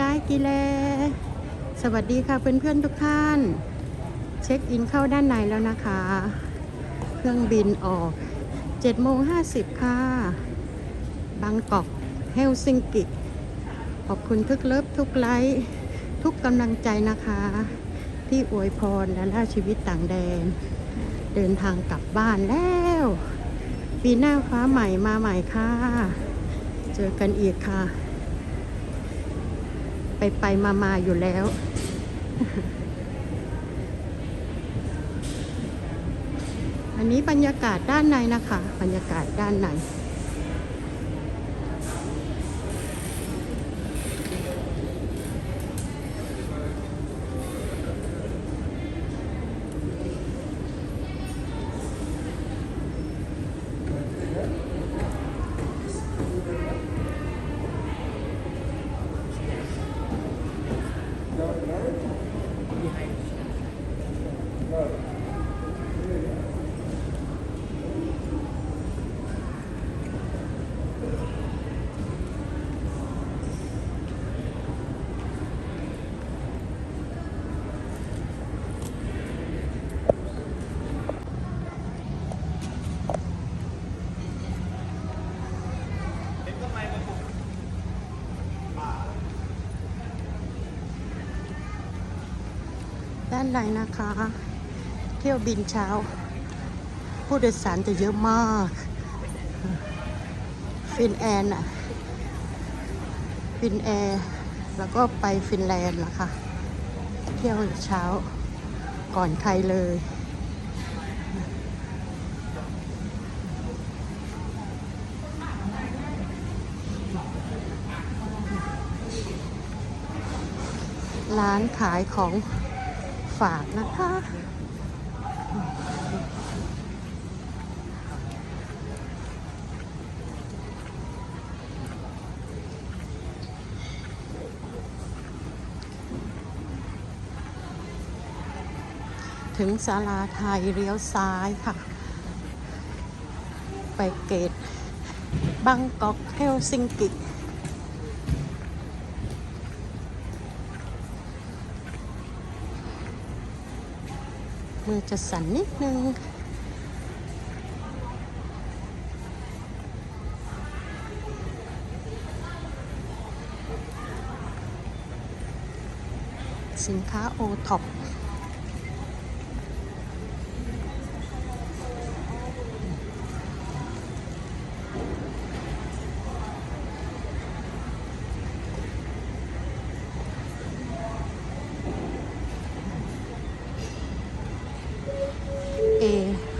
กายกิเลสวัสดีค่ะเพื่อนๆทุกท่าน เช็คอินเข้าด้านในแล้วนะคะ เครื่องบินออก7โมง50 ค่ะ บางกอกเฮลซิงกิ ขอบคุณทุกเลิฟทุกไลค์ทุกกำลังใจนะคะ ที่อวยพรและล่าชีวิตต่างแดน เดินทางกลับบ้านแล้ว ปีหน้าฟ้าใหม่มาใหม่ค่ะ เจอกันอีกค่ะ ไปไปมามาอยู่แล้ว อันนี้บรรยากาศด้านในนะคะ บรรยากาศด้านใน ด้านในนะคะ เที่ยวบินเช้า ผู้โดยสารจะเยอะมาก ฟินแอนอะฟินแอร์แล้วก็ไปฟินแลนด์นะคะ เที่ยวเช้าก่อนใครเลย ร้านขายของ ฝากนะคะ ถึงศาลาไทยเลี้ยวซ้ายค่ะ ไปเกตบังกอกเฮลซิงกิ มือจะสั่นนิดนึงสินค้าโอท็อปเอ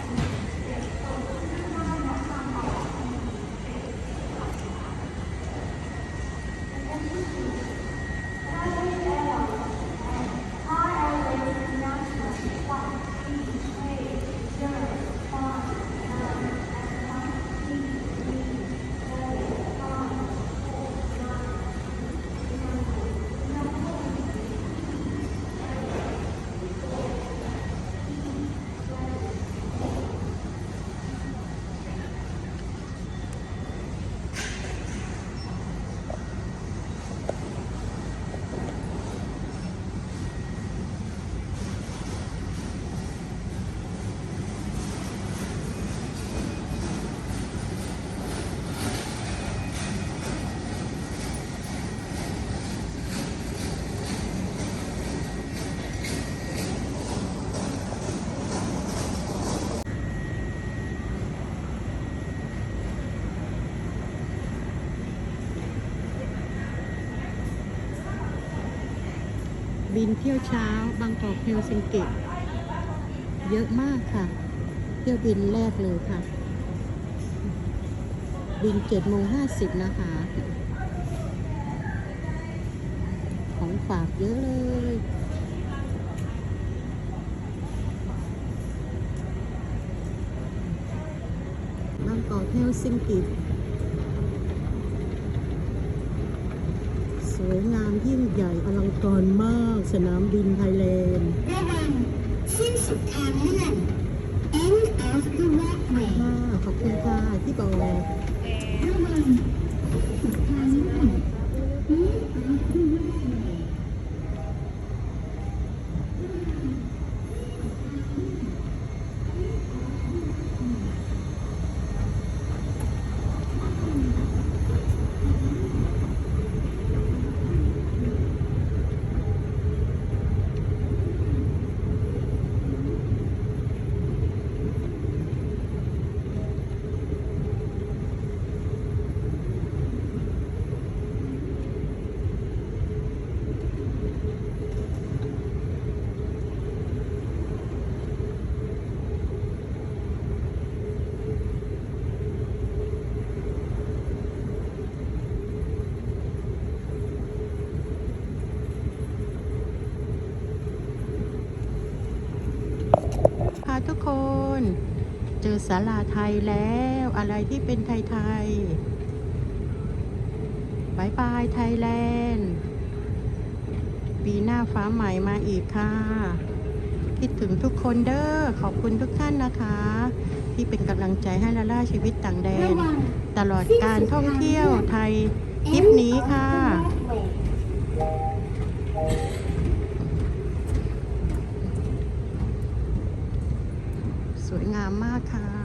บินเที่ยวเช้า บางกอกเฮลซิงกิเยอะมากค่ะ เที่ยวบินแรกเลยค่ะ บินเจ็ดโมงห้าสิบนะคะ ของฝากเยอะเลยออกเฮลซิงกิ วยงามยิ่งใหญ่อลังการมาก สนามบินไทยแลนด์ระวังสิ้นสุดทางเลื่อน end of the walkway ค่ะขอบคุณค่ะที่บอก ระวังสุดทางเลื่อน end of the walkway ค่ะ ทุกคน เจอศาลาไทยแล้วอะไรที่เป็นไทยๆบายบายไทยแลนด์ ปีหน้าฟ้าใหม่มาอีกค่ะ คิดถึงทุกคนเด้อ ขอบคุณทุกท่านนะคะ ที่เป็นกำลังใจให้ละล่าชีวิตต่างแดระนวังตลอดการท่องเที่ยวไทยทริปนี้ค่ะ งามมากค่ะ